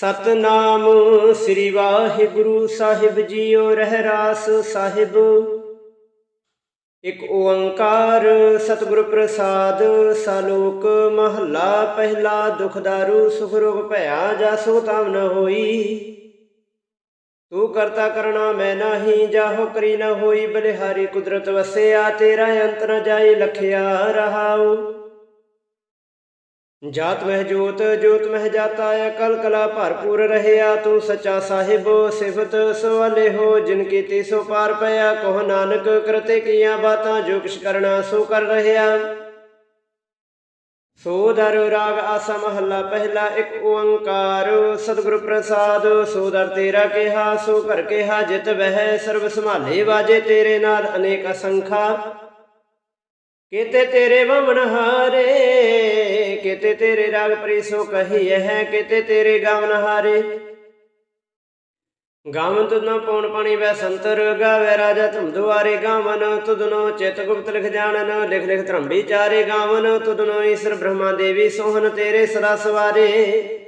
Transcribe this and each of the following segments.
ਸਤਨਾਮ ਸ੍ਰੀ ਵਾਹਿਗੁਰੂ ਸਾਹਿਬ ਜੀਓ ਰਹਿਰਾਸ ਸਾਹਿਬ। ਇਕ ਓੰਕਾਰ ਸਤਿਗੁਰ ਪ੍ਰਸਾਦ, ਸਾਲੋਕ ਮਹੱਲਾ ਪਹਿਲਾ ਦੁਖਦਾਰੂ ਸੁਖ ਰੋਗ ਭਇਆ ਜਾ ਸੁਖ ਤਾਮ ਨ ਹੋਈ। ਤੂੰ ਕਰਤਾ ਕਰਣਾ ਮੈਂ ਨਾਹੀ, ਜਾਹੋ ਕਰੀ ਨ ਹੋਈ, ਬਲਿਹਾਰੀ ਕੁਦਰਤ ਵਸਿਆ, ਤੇਰਾ ਅੰਤ ਨ ਜਾਈ ਲਖਿਆ ਰਹਾਉ। ਜਾਤ ਮਹਿ ਜੋਤ ਜੋਤ ਮਹਿ ਜਾਤਾ, ਅਕਲ ਕਲਾ ਭਰਪੂਰ ਰਹਿਆ, ਤੂੰ ਸੱਚਾ ਸਾਹਿਬ, ਸਿਫਤ ਸਵਾਲੇ ਹੋ, ਜਿਨ ਕੀਤੀ ਸੋ ਪਾਰ ਪਿਆ ਕੋ ਨਾਨਕ ਕਰਤੇ ਕੀਆਂ ਬਾਤਾਂ, ਜੋ ਕਿਛ ਕਰਨਾ ਸੋ ਕਰ ਰਹਿਆ। ਸੋ ਦਰ ਰਾਗ ਆਸਾ ਮਹੱਲਾ, ਪਹਿਲਾ ਇੱਕ ਓੰਕਾਰ, ਸਤਿਗੁਰ ਪ੍ਰਸਾਦ, ਸੋ ਦਰ ਤੇਰਾ ਕਿਹਾ, ਸੋ ਕਰ ਕਿਹਾ, ਜਿਤ ਵਹਿ, ਸਰਬ ਸੰਭਾਲੇ ਵਾਜੇ ਤੇਰੇ ਨਾਲ ਅਨੇਕ ਅਸੰਖਾ। ਕਿਤੇ ਤੇਰੇ ਵਮਨ ਹਾਰੇ ਕਿਤੇ ਤੇਰੇ ਰਾਗ ਪ੍ਰੀਸੋ ਕਹੀ ਹੈ, ਕਿਤੇ ਤੇਰੇ ਗਾਵਨ ਹਾਰੇ। ਗਾਵਨ ਤੁਧਨੋ ਪੌਣ ਪਾਣੀ ਵੈ ਸੰਤਰ, ਗਾਵੇ ਰਾਜਾ ਤੁਮ ਦੁਆਰੇ ਗਾਵਨ। ਤੁਧਨੋ ਚਿਤ ਗੁਪਤ ਲਿਖ ਜਾਣਨ, ਲਿਖ ਲਿਖ ਧਰਮ ਵਿਚਾਰੇ ਗਾਵਨ। ਤੁਧਨੋ ਈਸ਼ਰ ਬ੍ਰਹਮਾ ਦੇਵੀ ਸੋਹਨ ਤੇਰੇ ਸਦਾ ਸਵਾਰੇ।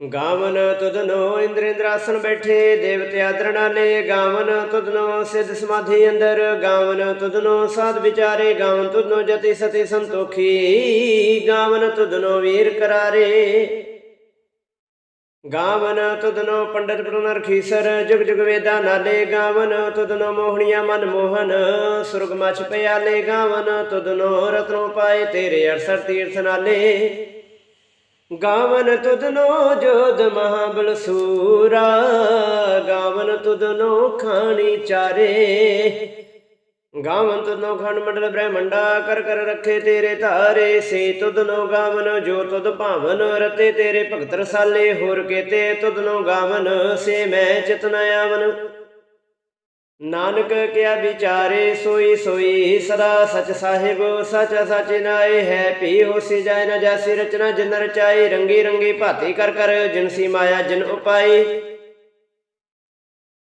ਗਾਵਨ ਤੁਧਨੋ ਇੰਦਰ ਇੰਦਰਾਸਨ ਬੈਠੇ, ਦੇਵਤੇ ਆਦਰ ਨਾਲੇ, ਗਾਵਨ ਤੁਧਨੋ ਸਿੱਧ ਸਮਾਧੀ ਅੰਦਰ, ਗਾਵਨ ਤੁਧਨੋ ਸਾਧ ਵਿਚਾਰੇ, ਗਾਵਨ ਤੁਧਨੋ ਜਤੀ ਸਤੀ ਸੰਤੋਖੀ, ਗਾਵਨ ਤੁਧਨੋ ਵੀਰ ਕਰਾਰੇ। ਗਾਵਨ ਤੁਧਨੋ ਪੰਡਤ ਪ੍ਰਨਰ ਖੀਸਰ ਜੁਗ ਜੁਗ ਵੇਦਾ ਨਾਲੇ, ਗਾਵਨ ਤੁਧਨੋ ਮੋਹਣੀਆਂ ਮਨ ਮੋਹਨ, ਸੁਰਗ ਮਛ ਪਿਆਲੇ, ਗਾਵਨ ਤੁਧਨੋ ਰਤਨੋ ਪਾਏ ਤੇਰੇ 68 ਤੀਰਥ ਨਾਲੇ। ਗਾਵਨ ਤੁਧਨੋ ਜੋਧ ਮਹਾਬਲ ਸੂਰਾ, ਗਾਵਨ ਤੁਧਨੋ ਖਾਣੀ ਚਾਰੇ। ਗਾਵਨ ਤੁਧਨੋ ਖੰਡ ਮੰਡਲ ਬ੍ਰਹਮੰਡਾ, ਕਰ ਕਰ ਰੱਖੇ ਤੇਰੇ ਧਾਰੇ। ਸੇ ਤੁਧਨੋ ਗਾਵਨ, ਜੋ ਤੁਧ ਭਾਵਨ, ਰਤੇ ਤੇਰੇ ਭਗਤ ਰਸਾਲੇ। ਹੋਰ ਕੇਤੇ ਤੁਧਨੋ ਗਾਵਨ, ਸੇ ਮੈਂ ਚਿਤਨ ਆਵਨ। ਨਾਨਕ ਕਿਆ ਵਿਚਾਰੇ ਸੋਈ ਸੋਈ ਸਦਾ ਸਚ ਸਾਹਿਬ, ਸਚ ਸਚ ਨਾਏ ਹੈ ਪੀ ਹੋਸੀ ਜਾਇ ਨ ਜਾਸੀ ਰਚਨਾ ਜਿਨ ਰਚਾਈ, ਰੰਗੀ ਰੰਗੀ ਭਾਤੀ ਕਰ ਕਰ ਜਿਨਸੀ ਮਾਇਆ ਜਿਨ ਉਪਾਈ।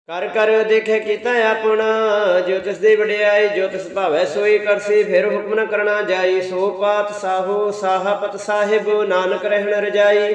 ਕਰ ਕਰ ਦੇਖੇ ਕੀਤਾ ਆਪਣਾ, ਜੋ ਤਿਸ ਦੀ ਵਡਿਆਈ, ਜੋ ਤਿਸ ਭਾਵੈ ਸੋਈ ਕਰਸੀ ਫਿਰ ਹੁਕਮ ਨ ਕਰਨਾ ਜਾਈ, ਸੋ ਪਾਤ ਸਾਹੋ ਸਾਹਪਤ ਸਾਹਿਬ, ਨਾਨਕ ਰਹਿਣ ਰਜਾਈ।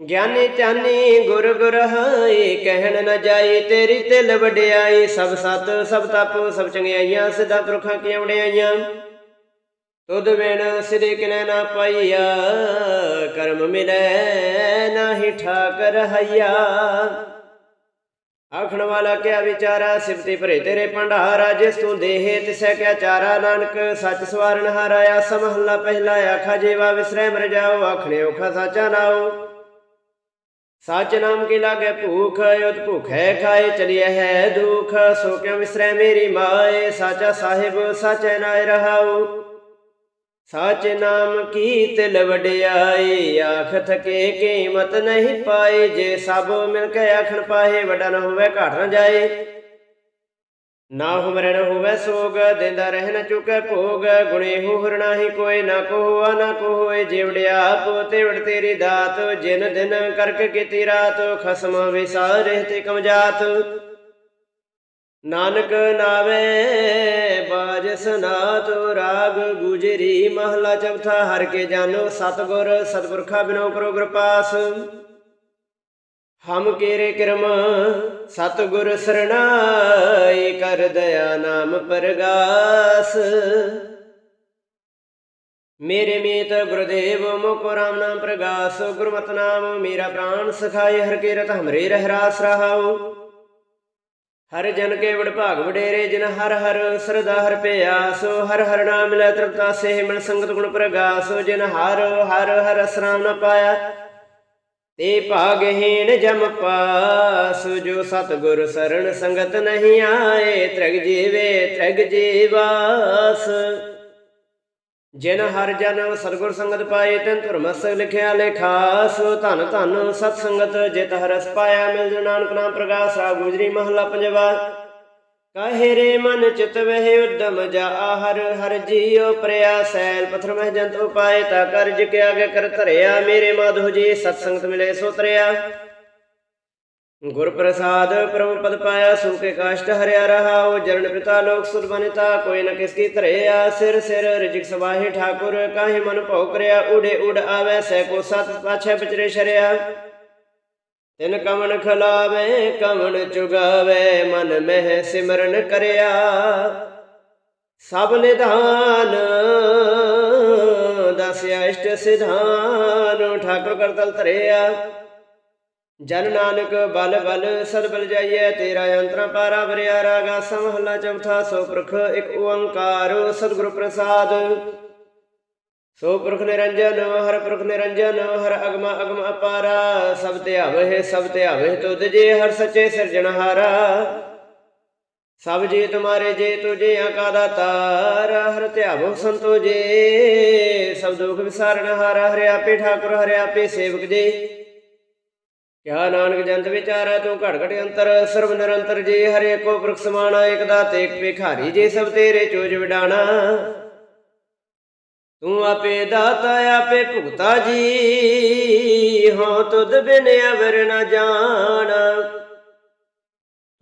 ਗਿਆਨੀ ਧਿਆਨੀ ਗੁਰ ਗੁਰ ਹਾਏ ਕਹਿਣ ਨਾ ਜਾਈ ਤੇਰੀ ਤਿਲ ਵਡਿਆਈ ਸਭ ਸਤ, ਸਭ ਤਪ, ਸਭ ਚੰਗਿਆਈਆਂ, ਸਿੱਧਾ ਪੁਰਖਾਂ ਕੀ ਵਡਿਆਈਆਂ ਤੁਧ ਬਿਨ ਸਿਰੇ ਕਿਨੈ ਨਾ ਪਾਈਆ, ਕਰਮ ਮਿਲੈ ਨਾਹੀ ਠਾਕ ਰਹਾਈਆ ਆਖਣ ਵਾਲਾ ਕਿਆ ਵਿਚਾਰਾ, ਸਿਫਤੀ ਭਰੇ ਤੇਰੇ ਭੰਡਾਰਾ ਜਿਸ ਤੂੰ ਦੇਹ ਤਿਸੈ ਕਿਆ ਚਾਰਾ, ਨਾਨਕ ਸੱਚ ਸਵਾਰਨ ਹਾਰਾਇਆ ਸਮਹੱਲਾ ਪਹਿਲਾ ਆਖਾ, ਜੇਵਾ ਵਿਸਰੈ ਮਰ ਜਾਓ, ਆਖਣੇ ਔਖਾ ਸਾਚਾ ਲਾਓ ਸੱਚ ਨਾਮ ਕੀ ਲਾਗੇ ਭੂਖ, ਉਤ ਭੁਖੈ ਖਾਏ, ਚਲਿਐ ਹੈ ਦੁਖ। ਸੋ ਕਿਉ ਵਿਸਰੈ ਮੇਰੀ ਮਾਏ, ਸਾਚਾ ਸਾਹਿਬ, ਸਾਚੈ ਨਾਇ ਰਹਾਉ। ਸਾਚ ਨਾਮ ਕੀ ਤਿਲ ਵਡਿਆਈ ਆਖ ਥਕੇ ਕੀਮਤ ਨਹੀਂ ਪਾਏ। ਜੇ ਸਭ ਮਿਲ ਕੇ ਆਖਣ ਪਾਏ, ਵੱਡਾ ਨਾ ਹੋਵੇ, ਘਾਟ ਨਾ ਜਾਏ। ਨਾ ਹੁਮਰੇ ਹੋਵੇ ਸੋਗ, ਦਿੰਦਾ ਰਹਿ ਨ ਭੋਗ। ਗੁਣੇ ਹੋ ਹਰਨਾਹੀ ਕੋਈ ਨਾ ਕੋ ਨਾ ਕੋ ਜਿਵੜਿਆ ਪੋਤੇ ਵੜ ਤੇਰੀ ਦਾਤ, ਜਿਨ ਦਿਨ ਕਰਕ ਕੀਤੀ ਰਾਤ, ਖਸਮ ਵਿਸਾਰੇ ਤੇ ਕਮਜਾਤ ਨਾਨਕ ਨਾਵੇ, ਬਾਜ ਸਨਾਤ, ਰਾਗ ਗੁਜਰੀ, ਮਹਲਾ ਚੌਥਾ, ਹਰ ਕੇ ਜਾਨੋ ਸਤਗੁਰ ਸਤਪੁਰਖਾ ਬਿਨੋ ਕਰੋ ਕਿਰਪਾਸ। ਹਮ ਕੇਰੇ ਕਿਰਮ ਸਤਗੁਰ ਸਰਣਾਈ ਕਰ ਦਇਆ ਨਾਮ ਪਰਗਾਸ। ਮੇਰੇ ਮੀਤ ਗੁਰਦੇਵ ਮੁਕੋ ਰਾਮ ਨਾਮ ਪ੍ਰਗਾਸ। ਗੁਰਮਤਿ ਨਾਮ ਮੇਰਾ ਪ੍ਰਾਨ ਸਖਾਏ, ਹਰ ਕੇ ਰਤ ਹਮਰੇ ਰਹਿ ਰਾਸ ਰਹਾਉ। ਹਰ ਜਨ ਕੇ ਵਡ ਭਾਗ ਵਡੇਰੇ, ਜਿਨ ਹਰ ਹਰ ਸਰਦਾ ਹਰ ਪਿਆਸੋ। ਹਰ ਹਰ ਨਾਮ ਲੈ ਤ੍ਰਿਪਤਾ ਸੇ ਮਿਲ ਸੰਗਤ ਗੁਣ ਪ੍ਰਗਾਸੋ। ਜਿਨ ਹਰ ਹਰ ਹਰ ਅਸਰਾਮ ਨ ਪਾਇਆ ਤੇ ਭਾਗਹੀਣ ਜਮ ਪਾਸ, ਜੋ ਸਤਗੁਰ ਸਰਣ ਸੰਗਤ ਨਹੀਂ ਆਏ, ਤ੍ਰਗ ਜੀਵੇ, ਤ੍ਰਗ ਜੀਵਾਸ। ਜਿਨ ਹਰ ਜਨ ਸਤਗੁਰ ਸੰਗਤ ਪਾਏ, ਤੈਨ ਧਰਮਸ ਲਿਖਿਆ ਲੇਖਾਸ ਧਨ ਧਨ ਸਤ ਸੰਗਤ, ਜਿਤ ਹਰਸ ਪਾਇਆ ਮਿਲ ਜੁ ਨਾਨਕ ਨਾਮ ਪ੍ਰਗਾਸ ਆ ਗੁਜਰੀ ਮਹਲਾ ਪੰਜਵਾ। ਕਾਹੇ ਮਨ ਚਿਤ ਵਹਿ ਉਦਮ ਜਾ ਹਰ ਹਰ ਜੀਉ ਪ੍ਰਿਆ ਸੈਲ ਪਥਰ ਮਹਿ ਜੰਤ ਉਪਾਏ ਤਾ ਕਰਜ ਕੇ ਆਗੇ ਕਰ ਧਰਿਆ। ਮੇਰੇ ਮਾਧੋ ਜੀ ਸਤ ਸੰਗਤ ਮਿਲੇ ਸੋ ਤਰਿਆ। ਗੁਰ ਪ੍ਰਸਾਦ ਪਰਮ ਪਦ ਪਾਇਆ ਸੂਕੇ ਕਾਸ਼ਟ ਹਰਿਆ ਰਹਾਉ ਜਰਨ ਪਿਤਾ ਲੋਕ ਸੁਰ ਬਨਿਤਾ, ਕੋਈ ਨ ਕਿਸ ਕੀ ਧਰਿਆ। ਸਿਰ ਸਿਰ ਰਿਜਕ ਸਵਾਹੀ ਠਾਕੁਰ, ਕਾਹੇ ਮਨ ਭਉ ਕਰਿਆ। ਉਡੇ ਉਡ ਆਵੇ, ਸੈ ਕੋ ਸਤ ਪਾਛੈ ਵਿਚਰੇ ਸ਼ਰਿਆ। ਤਿਨ ਕਮਨ ਖਲਾਵੇ, ਕਮਨ ਚੁਗਾਵੇ, ਮਨ ਮਹਿ ਸਿਮਰਨ ਕਰਿਆ। ਸਭ ਨਿਧਾਨ ਦਸ ਇਸ਼ਟ ਸਿਧਾਨ, ਠਾਕੁਰ ਕਰਤਲ ਧਰਿਆ। ਜਨ ਨਾਨਕ ਬਲ ਬਲ ਸਦ ਬਲ ਜਾਈਐ, ਤੇਰਾ ਯੰਤਰ ਪਾਰਾ ਬਰਿਆ ਰਾਗਾ ਸਮਹਲਾ ਚੌਥਾ ਸੋ ਪ੍ਰਖ ਇੱਕ ਓੰਕਾਰ, ਸਤਿਗੁਰ ਪ੍ਰਸਾਦ। ਸੋ ਪੁਰਖ ਨਿਰੰਜਨ, ਹਰ ਪੁਰਖ ਨਿਰੰਜਨ, ਹਰ ਅਗਮ ਅਗਮ ਅਪਾਰਾ। ਸਭ ਧਿਆਵਹਿ ਸਭ ਧਿਆਵਹਿ ਤੁਧ ਜੇ ਹਰ ਸੱਚੇ ਸਿਰਜਣਹਾਰਾ ਸਭ ਜੀ ਤੁਮਾਰੇ ਜੇ ਤੁਝੇ ਆਕਾ ਦਾਤਾਰ ਹਰ ਧਿਆਵੋ ਸੰਤੋ ਜੇ, ਸਭ ਦੁਖ ਵਿਸਾਰਨ ਹਾਰਾ। ਹਰਿ ਆਪੇ ਠਾਕੁਰ, ਹਰਿ ਆਪੇ ਸੇਵਕ ਜੇ। ਕਿਆ ਨਾਨਕ ਜੰਤ ਵਿਚਾਰਾ ਤੂੰ ਘੜ ਘੜ ਅੰਤਰ। ਸਰਬ ਨਿਰੰਤਰ ਜੇ, ਹਰੇ ਕੋ ਪੁਰਖ ਸਮਾਣਾ ਇਕ ਦਾਤੇ ਇਕ ਭਿਖਾਰੀ ਜੇ ਸਭ ਤੇਰੇ ਚੋਜ ਵਿਡਾਣਾ। ਤੂੰ ਆਪੇ ਦਾਤਾ, ਆਪੇ ਭੁਗਤਾ ਜੀ। ਹੋ, ਤੁਧ ਬਿਨ ਅਵਰ ਨ ਜਾਣ।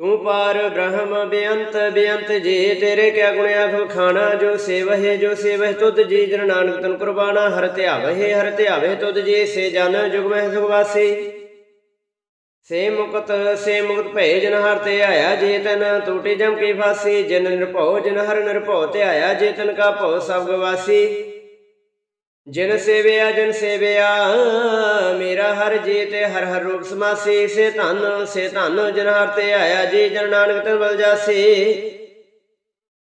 ਤੂੰ ਪਾਰ ਬ੍ਰਹਮ, ਬੇਅੰਤ ਬੇਅੰਤ ਜੀ। ਤੇਰੇ ਕਿਆ ਗੁਣ ਆਖ ਖਾਣਾ ਜੋ ਸੇਵਹਿ ਜੋ ਸੇਵਹਿ ਤੁਧ ਜੀ। ਜਨ ਨਾਨਕ ਤਨ ਕੁਰਬਾਨਾ, ਹਰ ਧਿਆਵਹਿ ਹਰ ਧਿਆਵਹਿ ਤੁਧ ਜੀ। ਸੇ ਜਨ, ਜੁਗ ਮਹਿ ਸੁਖਵਾਸੀ ਸੇ ਮੁਕਤ ਸੇ ਮੁਕਤ ਭੈ ਜਨ ਹਰ ਤੇ ਆਇਆ ਜੇ ਤਨ ਟੂਟੀ ਜਮ ਕੀ ਫਾਸੀ। ਜਨ ਨਿਰਭਉ, ਜਨ ਹਰ ਨਿਰਭਉ ਤੇ ਆਇਆ ਜੇ ਤਨ ਕਾ ਭਉ ਸਭ ਗਵਾਸੀ। ਜਿਨ ਸੇਵਿਆ, ਜਨ ਸੇਵਿਆ, ਮੇਰਾ ਹਰ ਜੀ ਤੇ ਹਰ ਹਰ ਰੂਪ ਸਮਾਸੀ, ਸੇ ਧਨ ਸੇ ਧਨ ਜਨ ਹਰ ਤੇ ਆਇਆ ਜੀ, ਜਨ ਨਾਨਕ ਤਨ ਬਲ ਜਾਸੀ।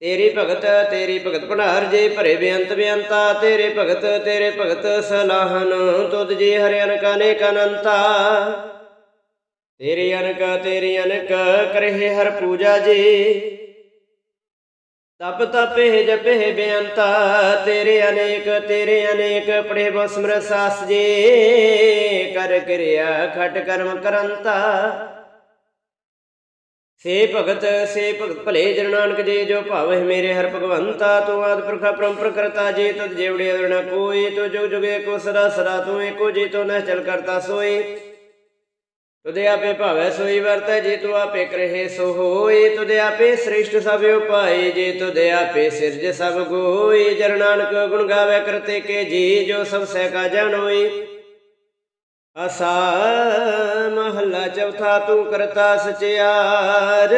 ਤੇਰੀ ਭਗਤ ਤੇਰੀ ਭਗਤ ਭੰਡਾਰ ਜੀ, ਭਰੇ ਬੇਅੰਤ ਬੇਅੰਤਾ, ਤੇਰੇ ਭਗਤ ਤੇਰੇ ਭਗਤ ਸਲਾਹਨ, ਤੁਧ ਜੀ ਹਰਿ ਅਨਕ ਅਨੇਕ ਅਨੰਤਾ। ਤੇਰੀ ਅਨਕ ਤੇਰੀ ਅਨਕ ਕਰਹਿ ਹਰ ਪੂਜਾ ਜੀ। ਤਪ ਤਪੇ ਜਪੇ ਬੇਅੰਤਾ, ਤੇਰੇ ਅਨੇਕ ਤੇਰੇ ਅਨੇਕ ਪੜੇ ਬੋ ਸਾਸ ਜੀ। ਕਰ ਕਿਰਿਆ ਖਟ ਕਰਮ ਕਰੰਤਾ। ਸੇ ਭਗਤ ਸੇ ਭਗਤ, ਭਲੇ ਜਨ ਨਾਨਕ ਜੇ, ਜੋ ਭਾਵਹਿ ਮੇਰੇ ਹਰ ਭਗਵੰਤਾ, ਤੂੰ ਆਦ ਪੁਰਖਾ ਪਰੰਪਰ ਕਰਤਾ ਜੀ ਤਦ ਜੇਵੜੇ ਅਦਰਣਾ ਕੋਈ ਤੋ ਜੁਗ ਜੁਗੇ ਕੋ ਸਦਾ ਸਦਾ ਤੂੰ ਏਕੋ ਜੀ, ਤੋ ਨਹਿ ਚਲ ਕਰਤਾ ਸੋਏ। ਤੁਦੇ ਆਪੇ ਭਾਵੈ ਸੋਈ ਵਰਤੈ, ਜੇ ਤੂੰ ਆਪੇ ਕਰਹਿ ਸੋ ਹੋਏ। ਤੁਦੇ ਆਪੇ ਸ੍ਰਿਸ਼ਟ ਸਭ ਉਪਾਏ, ਜੇ ਤੁਦੇ ਆਪੇ ਸਿਰਜ ਸਭ ਗੋਈ ਜਰ ਨਾਨਕ ਗੁਣ ਗਾਵੇ ਕਰਤੇ ਕੇ ਜੀ, ਜੋ ਸਭ ਸਹਿ ਕਾ ਜਾਣੋਈ ਅਸਾ ਮਹੱਲਾ ਚੌਥਾ, ਤੂੰ ਕਰਤਾ ਸਚਿਆਰ।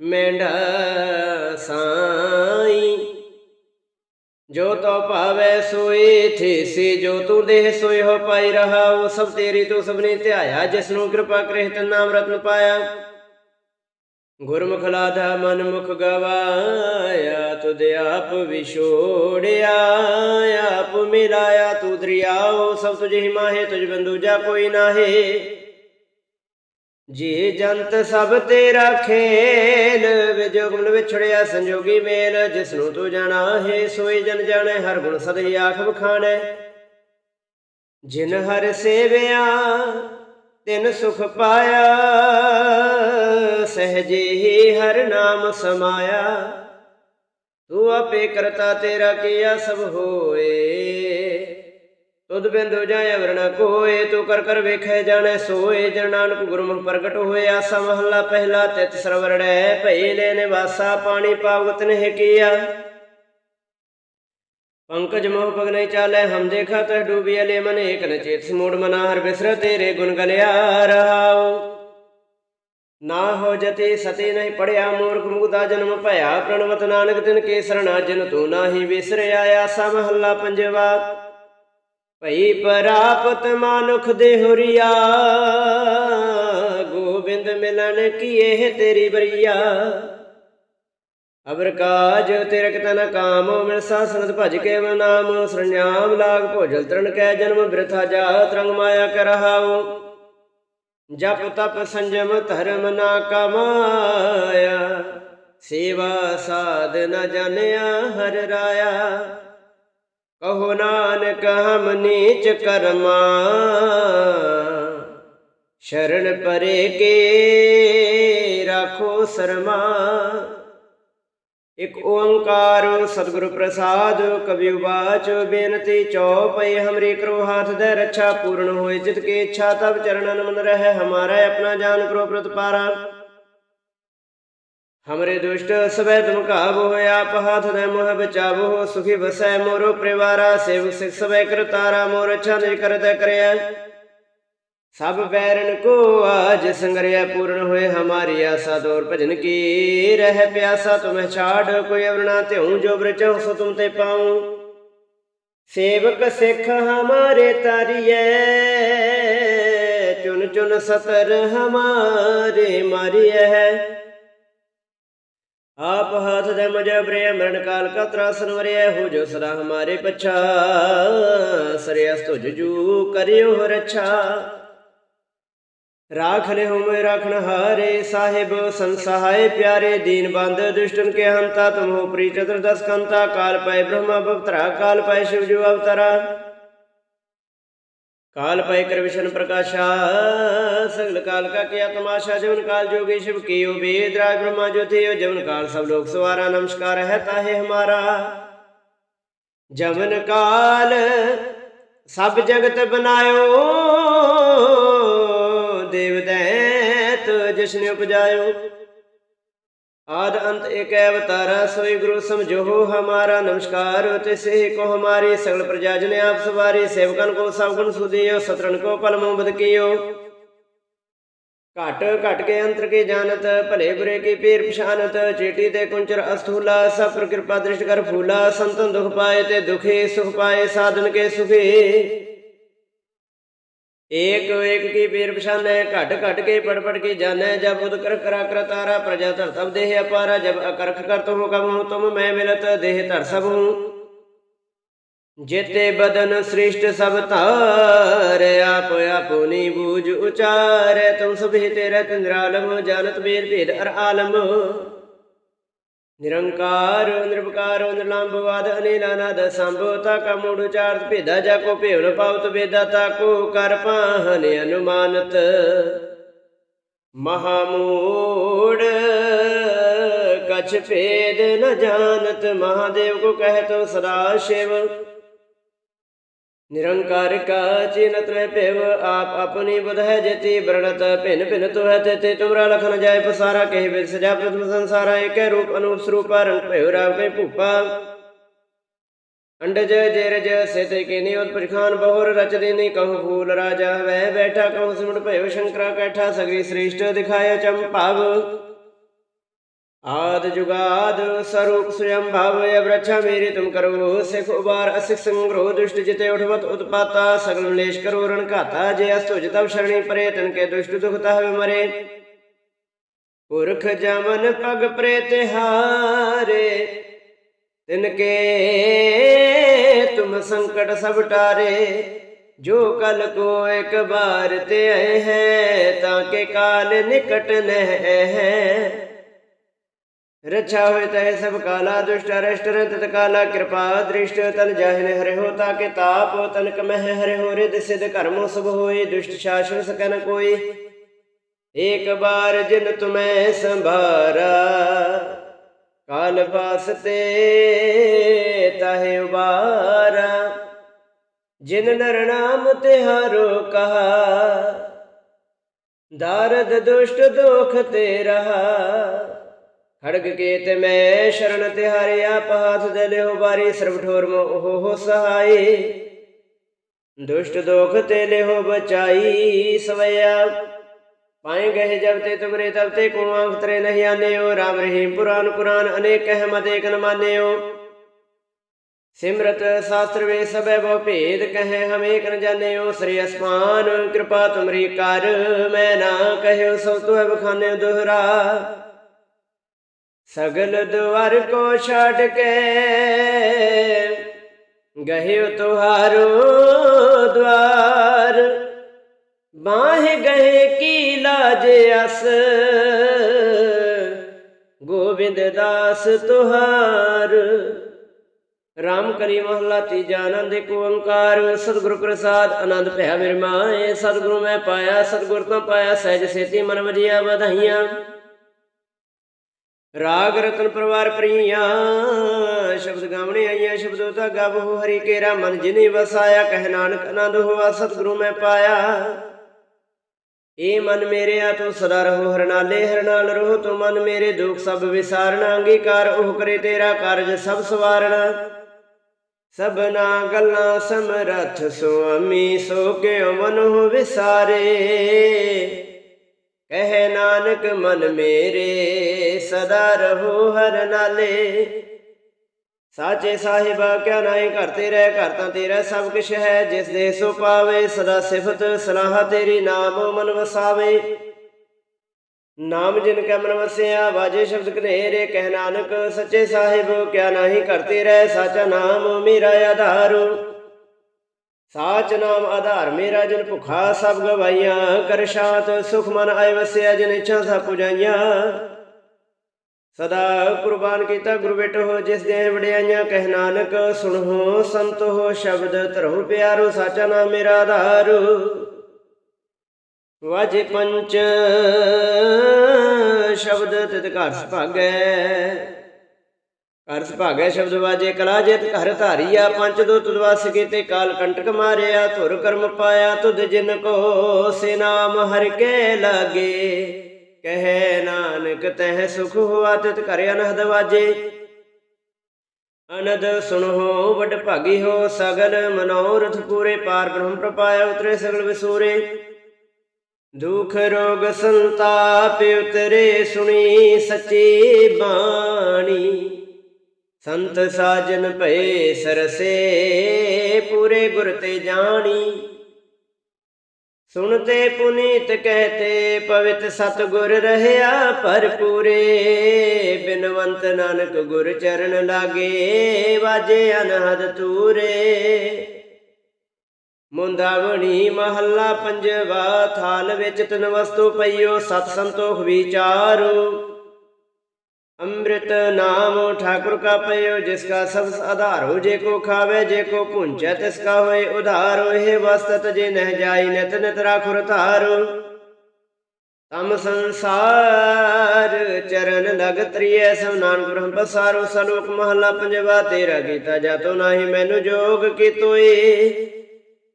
ਮੈਂਢਾ ਸਾਈ। ਜੋ ਤੋ ਭਾਵੇ ਸੋਈ ਥੀਸੀ ਜੋ ਤੂੰ ਦੇਹ ਸੋਈ, ਹੋ ਪਾਈ ਰਹਾ ਉਹ ਸਭ ਤੇਰੀ ਤੂੰ ਸਭਨੇ ਧਿਆਇਆ ਜਿਸ ਨੂੰ ਕਿਰਪਾ ਕਰੇ ਤਨ ਨਾਮ ਰਤਨ ਪਾਇਆ। ਗੁਰਮੁਖ ਲਾਧਾ ਮਨ ਮੁਖ ਗਵਾਇਆ, ਤੁਧ ਆਪ ਵਿਛੋੜਿਆ, ਆਪ ਮਿਲਾਇਆ, ਤੂੰ ਦਰਿਆਓ ਸਭ ਤੁਝੇ ਹੀ ਮਾਹੇ, ਤੁਝ ਬੰਦੂ ਕੋਈ ਨਾਹੀ। ਜੀ ਜੰਤ ਸਭ ਤੇਰਾ ਖੇਲ ਵਿਜੋਗ ਮਨ ਵਿਛੜਿਆ ਸੰਜੋਗੀ ਮੇਲ ਜਿਸ ਨੂੰ ਤੂੰ ਜਾਣਾ ਹੈ, ਸੋਈ ਜਨ ਜਾਣੈ, ਹਰ ਗੁਣ ਸਦਈ ਆਖ ਬਖਾਣੈ ਜਿਨ ਹਰ ਸੇਵਿਆ, ਤਿਨ ਸੁਖ ਪਾਇਆ, ਸਹਜੇ ਹੀ ਹਰ ਨਾਮ ਸਮਾਇਆ। ਤੂੰ ਆਪੇ ਕਰਤਾ ਤੇਰਾ ਕੀਆ ਸਭ ਹੋਏ। ਤੁਧ ਬਿੰਦੁ ਜਾਇ ਵਰਣਾ ਕੋਏ, ਤੂੰ ਕਰ ਕਰ ਵੇਖੈ ਜਾਣੈ ਸੋਏ। ਜਨ ਨਾਨਕ ਗੁਰਮੁਖ ਪ੍ਰਗਟ ਹੋਇਆ ਆਸਾ ਮਹੱਲਾ ਪਹਿਲਾ ਤਿਤ ਸਰਵਰੜੈ ਭਈ ਲੈ ਨਿਵਾਸਾ, ਪਾਣੀ ਪਾਵਤ ਨਹਿ ਕੀਆ। ਪੰਕਜ ਮੋਹ ਪਗ ਨਹੀਂ ਚਾਲੇ, ਹਮ ਦੇਖਾ ਤਹ ਡੂਬੀ ਅਲੇ ਮਨ ਏਕ ਨ ਚੇਤ। ਸਮੂੜ ਮਨਾ ਹਰ ਬਿਸਰ, ਤੇਰੇ ਗੁਣ ਗਲਿਆ ਰਹਾਉ ਨਾ ਹੋ ਜਤੇ ਸਤੇ ਨਹੀਂ ਪੜਿਆ, ਮੂਰਖ ਮੁਗਦਾ ਜਨਮ ਭਇਆ। ਪ੍ਰਣਵਤ ਨਾਨਕ ਤਿਨ ਕੇ ਸਰਣਾ ਜਨ ਤੂੰ ਨਾਹੀ ਵਿਸਰਿਆ, ਆਸਾ ਮਹੱਲਾ ਪੰਜਵਾ। ਭਈ ਪ੍ਰਾਪਤ ਮਾਨੁਖ ਦੇ ਹੁਰੀਆ, ਗੋਬਿੰਦ ਮਿਲਣ ਕੀ ਇਹ ਤੇਰੀ ਬਰੀਆ। ਅਬਰ ਕਾਜ ਤੇਰੇ ਤਨ ਕਾਮ ਮਿਲ ਸਾ ਭਜ ਕੇ ਮਨ ਨਾਮ ਸਰਣਿਆਮ ਲਾਗ ਭੋਜਲ ਤਰਨ ਕੈ ਜਨਮ, ਬਿਰਥਾ ਜਾ ਤਰੰਗ ਮਾਇਆ ਕਰਹਾਉ ਜਪ ਤਪ ਸੰਜਮ ਧਰਮ ਨਾ ਕਮਾਇਆ, ਸੇਵਾ ਸਾਧ ਨ ਜਾਣਿਆ ਹਰ ਰਾਇਆ। ਕਹੋ ਨਾਨਕ, ਹਮ ਨੀਚ ਕਰਮਾ। ਸ਼ਰਨ ਪਰੇ ਕੇ ਰਾਖੋ ਸਰਮਾ। ਇਕ ਓੰਕਾਰ ਸਤਿਗੁਰ ਪ੍ਰਸਾਦ, ਕਵਿ ਉਵਾਚ ਬੇਨਤੀ ਚਉਪਈ ਹਮਰੀ ਕਰੋ ਹਾਥ ਦੇ ਰੱਛਾ ਪੂਰਨ ਹੋਏ, ਜਿਤ ਕੇ ਇੱਛਾ ਤਬ ਚਰਨਨ ਮਨ ਰਹਿ, ਹਮਾਰਾ ਆਪਣਾ ਜਾਨ ਕਰੋ ਪ੍ਰਤਪਾਰਾ। ਹਮਰੇ ਦੁਸ਼ਟ ਸਵੈ ਤੁਮ ਕਾਬੋ ਆਪ ਹਾਥ ਦੇ ਮੋਹ ਬਚਾਵੋ ਸੁਖੀ ਵਸੈ ਮੋਰੋ ਪਰਿਵਾਰਾ ਸੇਵ ਸਿਖ ਸਵੈ ਕਰਤਾਰਾ ਮੋਰ ਅੱਛਾ ਨਿਜ ਕਰਦਾ ਕਰਿਆ ਸਭ ਬੈਰਨ ਕੋ ਆਜ ਸੰਗਰਿਆ ਪੂਰਨ ਹੋਏ ਹਮਾਰੀ ਆਸਾ ਦੌਰ ਭਜਨ ਕੀ ਰਹਿ ਪਿਆਸਾ ਤੁਮਹਿ ਛਾੜ ਕੋਈ ਅਵਰਣਾ ਤਿਉ ਜੋ ਬ੍ਰਚਉ ਸੋ ਤੁਮ ਤੇ ਪਾਉ ਸੇਵਕ ਸਿੱਖ ਹਮਾਰੇ ਤਾਰੀਐ ਚੁਨ ਚੁਨ ਸਤਰ ਹਮਾਰੇ ਮਾਰੀਐ ਆਪ ਹਾਥ ਦੇ ਮਜੇ ਬ੍ਰਿਆ ਮਰਨ ਕਾਲ ਕਾ ਤਰਾਸਨ ਵਰਿਆ ਹੋ ਜੋ ਸਦਾ ਹਮਾਰੇ ਪਛਾ। ਸਰਿਆਸ ਤੁਜ ਜੂ ਕਰਿਓ ਰੱਛਾ ਰਾਖ ਲਿਓ ਮੈਂ ਰਖਣ ਹਾਰੇ ਸਾਹਿਬ ਸੰਸਹਾਏ ਪਿਆਰੇ ਦੀਨ ਬੰਦ ਦੁਸ਼ਟਨ ਕੇ ਹੰਤਾ। ਤੁਮ ਹੋ ਪ੍ਰੀ ਚਤੁਰਦਸ ਕੰਤਾ, ਕਾਲ ਪੈ ਬ੍ਰਹਮਾ, ਬਵਤਰਾ, ਕਾਲ ਪੈ ਸ਼ਿਵ ਜੋ ਅਵਤਾਰਾ। ਕਾਲ ਪੈ ਕਰ ਵਿਸ਼ਨ ਪ੍ਰਕਾਸ਼ਾ, ਸਗਲ ਕਾਲ ਕਾ ਕਿਆ ਤਮਾਸ਼ਾ ਜਵਨ ਕਾਲ ਜੋਗੀ ਸ਼ਿਵ ਕੀਓ ਵੇਦ ਰਾਜ ਬ੍ਰਹਮਾ ਜੋਤਿਓ ਜਵਨ ਕਾਲ ਸਭ ਲੋਕ ਸਵਾਰਾ, ਨਮਸਕਾਰ ਹੈ ਤਾਹੇ ਹਮਾਰਾ। ਜਵਨ ਕਾਲ ਸਭ ਜਗਤ ਬਨਾਇਓ, ਦੇਵ ਦੈਤ ਜਿਸਨੇ ਉਪਜਾਇਓ। ਆਦ ਅੰਤ ਏਕ ਅਵਤਾਰਾ ਸੋਈ ਗੁਰੂ ਸਮਝੋ ਹਮਾਰਾ ਨਮਸਕਾਰ ਤਿਸੇ ਕੋ ਹਮਾਰੀ ਸਗਲ ਪ੍ਰਜਾ ਜਨ ਆਪ ਸਵਾਰੀ, ਸੇਵਕਨ ਕੋ ਸਭ ਗੁਣ ਸੁਦੀਓ ਸਤਰਨ ਕੋ ਪਲਮੋ ਬਦ ਘਟ ਘਟ ਕੇ ਅੰਤਰ ਕੇ ਜਾਣਤ, ਭਲੇ ਬੁਰੇ ਕੀ ਪੀਰ ਪਛਾਨਤ, ਚੇਟੀ ਤੇ ਕੁੰਚਰ ਅਸਥੂਲਾ, ਸਭ ਪਰ ਕਿਰਪਾ ਦ੍ਰਿਸ਼ਟ ਕਰ ਫੂਲਾ, ਸੰਤਨ ਦੁਖ ਪਾਏ ਤੇ ਦੁਖੇ ਸੁਖ ਪਾਏ, ਸਾਧਨ ਕੇ ਸੁਖੇ। ਏਕ ਏਕ ਕੀ ਪੀਰ ਪਛਾਨੈ ਘਟ ਘਟ ਕੇ ਪੜ ਪੜ ਕੇ ਜਾਣੈ, ਜਬ ਉਦ ਕਰ ਕਰਾ ਕਰ ਤਾਰਾ, ਪ੍ਰਜਾ ਧਰ ਤਬ ਦੇਹ ਅਪਾਰਾ, ਜਬ ਅਕਰਖ ਕਰ ਤੁਮ ਕਬ ਤੁਮ ਮੈਂ ਮਿਲਤ ਦੇਹ ਧਰ ਸਭ ਹੂੰ। ਜੇਤੇ ਬਦਨ ਸ੍ਰਿਸ਼ਟ ਸਭ ਧਾਰ, ਆਪ ਆਪੁਨੀ ਬੂਝ ਉਚਾਰ, ਤੁਮ ਸਭੇ ਤੇਰੇ ਤਿੰਦਰਾਲਮ ਜਾਣਤ ਬੇਰ ਭੇਦ ਅਰ ਆਲਮ। ਨਿਰੰਕਾਰ ਨਿਰਭਕਾਰ ਨਿਰਲੰਭਵਾਦ ਅਨੀਲਾਨਾਦ ਸੰਭਵਤਾ ਕਾ ਮੂੜ ਉਚਾਰਤ ਭੇਦਾ ਜਾ ਕੋ ਭੇਵ ਪਾਵਤ ਵੇਦਾ ਤਾ ਕਰ ਪਾਹਨ ਅਨੁਮਾਨਤ। ਮਹਾਮੂੜ, ਕਛ ਭੇਦ ਨ ਜਾਣਤ, ਮਹਾਦੇਵ ਕੋ ਕਹਿ ਸਦਾ ਸ਼ਿਵ। ਨਿਰੰਕਾਰ ਕਾ ਚਿਨਤ ਰਹਿ ਪਿਵ ਆਪ ਆਪਣੀ ਬੁਧ ਜਤੀ ਬਰਣਤ ਭਿਨ ਭਿਨ ਤੋ ਤੇ ਤੇ ਤੁਮਰਾ ਲਖਨ ਜਾਏ ਪਸਾਰਾ, ਕਹਿ ਬਿਦ ਸਜਾ ਪ੍ਰਥਮ ਸੰਸਾਰਾ, ਏਕੈ ਰੂਪ ਅਨੂਪ ਸਰੂਪ, ਰੰਗ ਭਇਓ ਰਾਵ ਕੈ ਭੂਪਾ। ਅੰਡਜ ਜੇਰਜ ਸਿਤ ਕੇ ਨਿਉਤ ਪਰਖਾਨ, ਬਹੁਰ ਰਚ ਦੇਨੀ ਕਹੂ ਫੂਲ ਰਾਜਾ, ਵਹਿ ਬੈਠਾ ਕਹੂ ਸਿਮਟ ਭਇਓ ਸ਼ੰਕਰਾ, ਕੈਠਾ ਸਗਰੀ ਸ੍ਰੇਸ਼ਟ ਦਿਖਾਇਆ ਚੰਪਾਵ आद जुगाद स्वरूप स्वयं भाव अवृक्षा मेरे तुम करो सिख उबार असिख संग्रह दुष्ट जिते उठमत उत्पाता सगल लेश करो रण घाता जय अस्तु जितव शरणी परे तनके दुष्ट दुखता हवे मरे पुरख जमन पग प्रे तिहारे तिनके तुम संकट सब टारे जो कल को एक बार ते है ताके काल निकट न है ਰੱਛਾ ਹੋਏ ਤੈ ਸਭ ਕਾਲਾ ਦੁਸ਼ਟ ਅਰਸ਼ਟ ਰਤ ਕਾਲਾ ਕਿਰਪਾ ਦ੍ਰਿਸ਼ਟ ਤਨ ਜਾਹਿ ਨੇ ਹਰਿ ਹੋ ਤਾ ਕੇ ਤਾਪ ਤਨ ਕਮਹਿ ਹਰਿ ਹੋ ਰਿਦ ਸਿਧ ਕਰਮੋ ਸੁਭ ਹੋਏ, ਦੁਸ਼ਟ ਸ਼ਾਸਨ ਸਕਨ ਕੋਈ। ਏਕ ਬਾਰ ਜਿਨ ਤੁਮੈ ਸੰਭਾਰਾ, ਕਾਲ ਵਾਸਤੇ ਤਾਹਿ ਉਬਾਰਾ। ਜਿਨ ਨਰ ਨਾਮ ਤਿਹਾਰੋ ਕਹਾ, ਦਾਰਦ ਦੁਸ਼ਟ ਦੋਖ ਤੇ ਰਹਾ। ਖੜਗ ਕੇਤ ਮੈਂ ਸ਼ਰਨ ਤਿਹਾਰੇ ਆਪ ਹਾਥ ਦੇ ਲਿਓ ਬਾਰੀ ਸਰਬ ਠੋਰ ਮੋ ਸਹਾਈ। ਦੁਸ਼ਟ ਦੋਖ ਤੇ ਲਿਓ ਬਚਾਈ ਸਵਿਆ ਪਾਏ ਗਏ ਜਬ ਤੇ ਤੁਮਰੇ ਤਬ ਤੇ ਕੋ ਆਂਖ ਨਹੀਂ ਆਨਿਓ, ਰਾਮ ਰਹੀਮ ਪੁਰਾਨ ਕੁਰਾਨ ਅਨੇਕ ਅਹਮਦ ਏਕ ਨ ਸਿਮਰਤ ਸ਼ਾਸਤਰ ਵੇ ਸਭੈ ਬਹੁ ਭੇਦ ਕਹੈ ਹਮ ਏਕ ਜਾਣਿਓ, ਸ੍ਰੀ ਅਸਮਾਨ ਕਿਰਪਾ ਤੁਮਰੀ ਕਰ, ਮੈਂ ਨਾ ਕਹਿਓ ਸੋ ਤੁਹ ਬਖਾਨੇ ਦੁਹਰਾ। ਸਗਲ ਦੁਆਰ ਕੋ ਛੱਡ ਕੇ ਗਹਿਓ ਤੁਹਾਰੋ ਦੁਆਰ। ਬਾਹ ਗਏ ਕੀ ਲਾਜ ਅਸ? ਗੋਬਿੰਦ ਦਾਸ ਤੁਹਾਰ। ਰਾਮ ਕਰੀ ਮਹਲਾ ਤੀਜਾ ਆਨੰਦ ਏਕ ਓੰਕਾਰ। ਸਤਿਗੁਰ ਪ੍ਰਸਾਦ, ਆਨੰਦ ਭਇਆ ਮੇਰੇ ਮਾਏ ਸਤਿਗੁਰੂ ਮੈਂ ਪਾਇਆ, ਸਤਿਗੁਰ ਤੋਂ ਪਾਇਆ, ਸਹਿਜ ਸੇਤੀ ਮਨ ਵਜਿਆ ਵਧਾਈਆਂ। ਰਾਗ ਰਤਨ ਪਰਵਾਰ ਪ੍ਰੀਆਂ, ਸ਼ਬਦ ਗਾਵਣੇ ਆਈਆਂ, ਸ਼ਬਦੋ ਤਾਂ ਗਾਵੋ, ਹਰੀ ਕੇਰਾ ਮਨ ਜਿਨੇ ਵਸਾਇਆ, ਕਹਿ ਨਾਨਕ ਆਨੰਦ ਹੋਆ, ਸਤਿਗੁਰੂ ਮੈਂ ਪਾਇਆ। ਏ ਮਨ ਮੇਰਿਆ ਤੂੰ ਸਦਾ ਰਹੋ ਹਰਨਾਲੇ, ਹਰਨਾਲ ਰਹੋ ਤੂੰ ਮਨ ਮੇਰੇ, ਦੁੱਖ ਸਭ ਵਿਸਾਰਣਾ ਅੰਗੀਕਾਰ ਉਹ ਕਰੇ ਤੇਰਾ ਕਾਰਜ ਸਭ ਸਵਾਰਣਾ ਸਭਨਾ ਗੱਲਾਂ ਸਮਰਥ ਸੁਆਮੀ, ਸੋ ਕਿਉ ਮਨ ਹੋ ਵਿਸਾਰੇ? ਕਹਿ ਨਾਨਕ ਮਨ ਮੇਰੇ, ਸਦਾ ਰਹੋ ਹਰ ਨਾਲੇ। ਸਾਚੇ ਸਾਹਿਬਾ, ਕਿਆ ਨਾਹੀ ਕਰਤੇ ਰਹਿ ਘਰ ਤਾਂ ਤੇਰਾ, ਸਭ ਕੁਛ ਹੈ। ਜਿਸ ਦੇ ਸੋ ਪਾਵੇ, ਸਦਾ ਸਿਫਤ ਸਲਾਹ ਤੇਰੀ, ਨਾਮ ਮਨ ਵਸਾਵੇ। ਨਾਮ ਜਿਨ ਕੈ ਮਨ ਵਸਿਆ, ਵਾਜੇ ਸ਼ਬਦ ਕਨੇਰੇ ਕਹਿ ਨਾਨਕ ਸੱਚੇ ਸਾਹਿਬ, ਕਿਆ ਨਾਹੀ ਕਰਤੇ ਰਹਿ ਸਾਚਾ ਨਾਮ ਮੇਰਾ ਆਧਾਰ। ਸਾਚ ਨਾਮ ਆਧਾਰ ਮੇਰਾ ਜਿਨ ਭੁਖਾ ਸਭ ਗਵਾਈਆਂ, ਕਰ ਸ਼ਾਂਤ ਸੁਖ ਮਨ ਆਇ ਵਸਿਆ ਜਿਨ ਇੱਛਾ ਸਭ ਪੁਜਾਈਆਂ। ਸਦਾ ਕੁਰਬਾਨ ਕੀਤਾ ਗੁਰੂ ਬੇਟੋ, ਜਿਸ ਦੇ ਵਡਿਆਈਆਂ ਕਹਿ ਨਾਨਕ, ਸੁਣੋ ਸੰਤੋ ਸ਼ਬਦ ਧਰੋ ਪਿਆਰੋ, ਸਾਚਾ ਨਾਮ ਮੇਰਾ ਆਧਾਰ। ਵਾਜੇ ਪੰਚ ਸ਼ਬਦ ਤਿਤ ਘਰ ਸੁਭਾਗੈ। ਘਰ ਸੁਭਾਗੈ ਸ਼ਬਦ ਵਾਜੇ, ਕਲਾ ਜਿਤ ਘਰ ਧਾਰੀਆ ਪੰਜ ਦੋ ਤੁਧ ਵਸ ਕੀਤੇ, ਕਾਲ ਕੰਟਕ ਮਾਰਿਆ, ਧੁਰ ਕਰਮ ਪਾਇਆ, ਤੁਧ ਜਿਨ ਕੋ ਸੇ ਨਾਮ ਹਰਿ ਕੇ ਲਾਗੇ। ਕਹਿ ਨਾਨਕ, ਤਹਿ ਸੁਖ ਹੋਆ, ਤਿਤ ਘਰ ਅਨਹਦ ਵਾਜੇ। ਅਨੰਦ ਸੁਣੋ, ਵੱਡ ਭਾਗੀ ਹੋ, ਸਗਲ ਮਨੋਰਥ ਪੂਰੇ, ਪਾਰ ਬ੍ਰਹਮ ਪ੍ਰਪਾਇਆ, ਉਤਰੇ ਸਗਲ ਵਿਸੂਰੇ। ਦੁਖ ਰੋਗ ਸੰਤਾਪ ਉਤਰੇ, ਸੁਣੀ ਸੱਚੀ ਬਾਣੀ। ਸੰਤ ਸਾਜਨ ਭਏ ਸਰਸੇ, ਪੂਰੇ ਗੁਰ ਤੇ ਜਾਣੀ। ਸੁਣਤੇ ਪੁਨੀਤ ਕਹਤੇ, ਪਵਿੱਤ ਸਤ ਗੁਰ ਰਹਿਆ ਭਰਪੂਰੇ। ਬਿਨਵੰਤ ਨਾਨਕ ਗੁਰ ਚਰਨ ਲਾਗੇ, ਵਾਜੇ ਅਨਹਦ ਤੂਰੇ ਮੁੰਦਾਵਣੀ ਮਹੱਲਾ ਪੰਜਵਾ, ਥਾਲ ਵਿੱਚ ਤਿਨ ਵਸਤੂ ਪਈਓ ਸਤ ਸੰਤੋਖ ਵਿਚਾਰੋ। ਅੰਮ੍ਰਿਤ ਨਾਮ ਠਾਕੁਰ ਕਾ ਪਇਓ, ਜਿਸ ਕਾ ਸਭ ਆਧਾਰ ਹੋ, ਜੇ ਕੋ ਖਾਵੇ, ਜੇ ਕੋ ਪੁੰਚੈ ਤਿਸ ਕਾ ਹੋਏ ਉਧਾਰ ਇਹ ਵਸਤਤ ਜੇ ਨਹਿ ਜਾਈ, ਨਿਤ ਨਿਤ ਰਾਖੁਰ ਧਾਰ। ਤਮ ਸੰਸਾਰ ਚਰਨ ਲਗ ਤ੍ਰਿਐ, ਸਭ ਨਾਨਕ ਬ੍ਰਹਮ ਪਸਾਰੋ, ਸਲੋਕ ਮਹੱਲਾ ਪੰਜਵਾ, ਤੇਰਾ ਕੀਤਾ ਜਾਤੋ ਨਾਹੀ ਮੈਨੂੰ ਜੋਗ ਕੀਤੋਏ।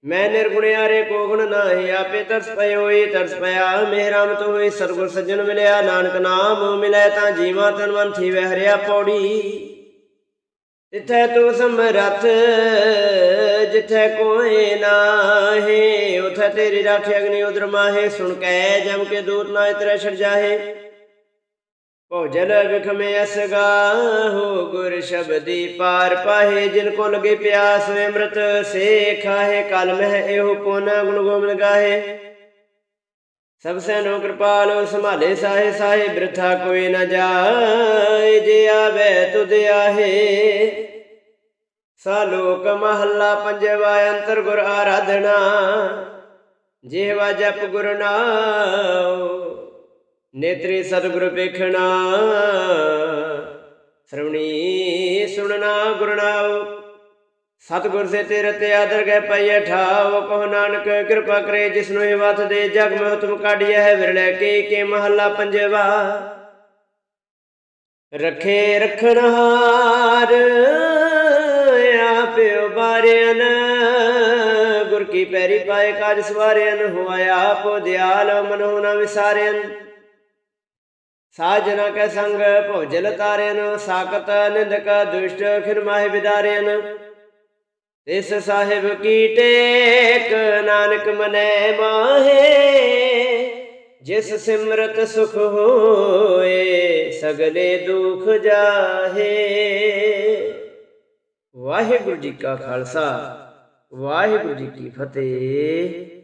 ਮੈਂ ਨਿਰਗੁਣਿਆਰੇ ਕੋ ਗੁਣ ਨਾਹੀ, ਆਪੇ ਤਰਸ ਪਇਓਈ ਤਰਸ ਪਿਆ। ਮਿਹਰਾਮਤ ਹੋਈ ਸਰਗੁਰ ਸੱਜਣ ਮਿਲਿਆ। ਨਾਨਕ ਨਾਮ ਮਿਲੈ ਤਾਂ ਜੀਵਾ ਤਨ ਮਨ ਥੀਵੈ ਹਰਿਆ ਪੌੜੀ। ਜਿੱਥੈ ਤੂੰ ਸਮਰਥ ਜਿਥੈ ਕੋਈ ਨਾਹੀ, ਉਥੈ ਤੇਰੀ ਰਾਖੀ ਅਗਨੀ ਉਦਰ ਮਾਹੇ। ਸੁਣ ਕੈ ਜਮ ਕੇ ਦੂਤ ਨਾ ਇਤਰੇ ਛੜ ਜਾਹੇ। ਭੋਜਨ ਵਿਖਮੇ ਅਸਗਾ ਗੁਰ ਸ਼ਬਦੀ ਪਾਰ ਪਾਹੇ, ਜਿਨ ਕੋ ਲਗੇ ਪਿਆਸ ਅੰਮ੍ਰਿਤ ਸੇ ਖਾਹੇ ਕਲ ਮਹਿ ਇਹੋ ਪੁਨ ਗੁਣ ਗੋਬਿੰਦ ਗਾਹੇ। ਸਭ ਸੈਨੋ ਕਿਰਪਾਲ ਸੰਭਾਲੇ ਸਾਹੇ ਸਾਹੇ, ਬ੍ਰਿਥਾ ਕੋਈ ਨ ਜਾਏ, ਜੇ ਆਵੇ ਤੁਧ ਆਹੇ। ਸਾਲੋਕ ਮਹੱਲਾ ਪੰਜਵਾ ਅੰਤਰ ਗੁਰ ਆਰਾਧਨਾ, ਜਿਹਵਾ ਜਪ ਗੁਰ ਨਾਮ ਨੇਤਰੀ ਸਤਿਗੁਰ ਵੇਖਣਾ। ਸ਼ਰਵਣੀ ਸੁਣਨਾ ਗੁਰਨਾਉ ਸਤਿਗੁਰ ਸੇ ਤੇਰੇ ਤੇ ਆਦਰ ਗਏ ਪਈਏ ਠਾਉ ਕਹੋ ਨਾਨਕ, ਕਿਰਪਾ ਕਰੇ ਜਿਸ ਨੂੰ ਇਹ ਵਤ ਦੇ। ਜਗ ਮਹਿ ਤੁਮ ਕਾਢਿਆ ਹੈ ਵਿਰਲੇ ਕੇ ਕੇ ਮਹੱਲਾ ਪੰਜਵਾ। ਰਖੇ ਰਖਣਹਾਰ ਆਪੇ ਉਬਾਰਿਆਨ ਗੁਰ ਕੀ ਪੈਰੀ ਪਾਏ, ਕਾਜ ਸਵਾਰਿਆਨ ਹੋਇਆ ਆਪੋ, ਦਿਆਲ ਮਨੋ ਨ ਵਿਸਾਰਿਆਨ ਸਾਜਨਾ ਕੈ ਸੰਗ ਭੋਜਲ ਤਾਰਿਆਨ ਸਾਕਤ ਨਿੰਦਕ ਦੁਸ਼ਟ ਖਿਰ ਮਾਹਿ ਵਿਦਾਰਿਆਨ ਇਸ ਸਾਹਿਬ ਕੀ ਟੇਕ, ਨਾਨਕ ਮਨੈ ਮਾਹੇ। ਜਿਸ ਸਿਮਰਤ ਸੁਖ ਹੋਏ, ਸਗਲੇ ਦੁਖ ਜਾਹੇ। ਵਾਹਿਗੁਰੂ ਜੀ ਕਾ ਖਾਲਸਾ, ਵਾਹਿਗੁਰੂ ਜੀ ਕੀ ਫਤਿਹ।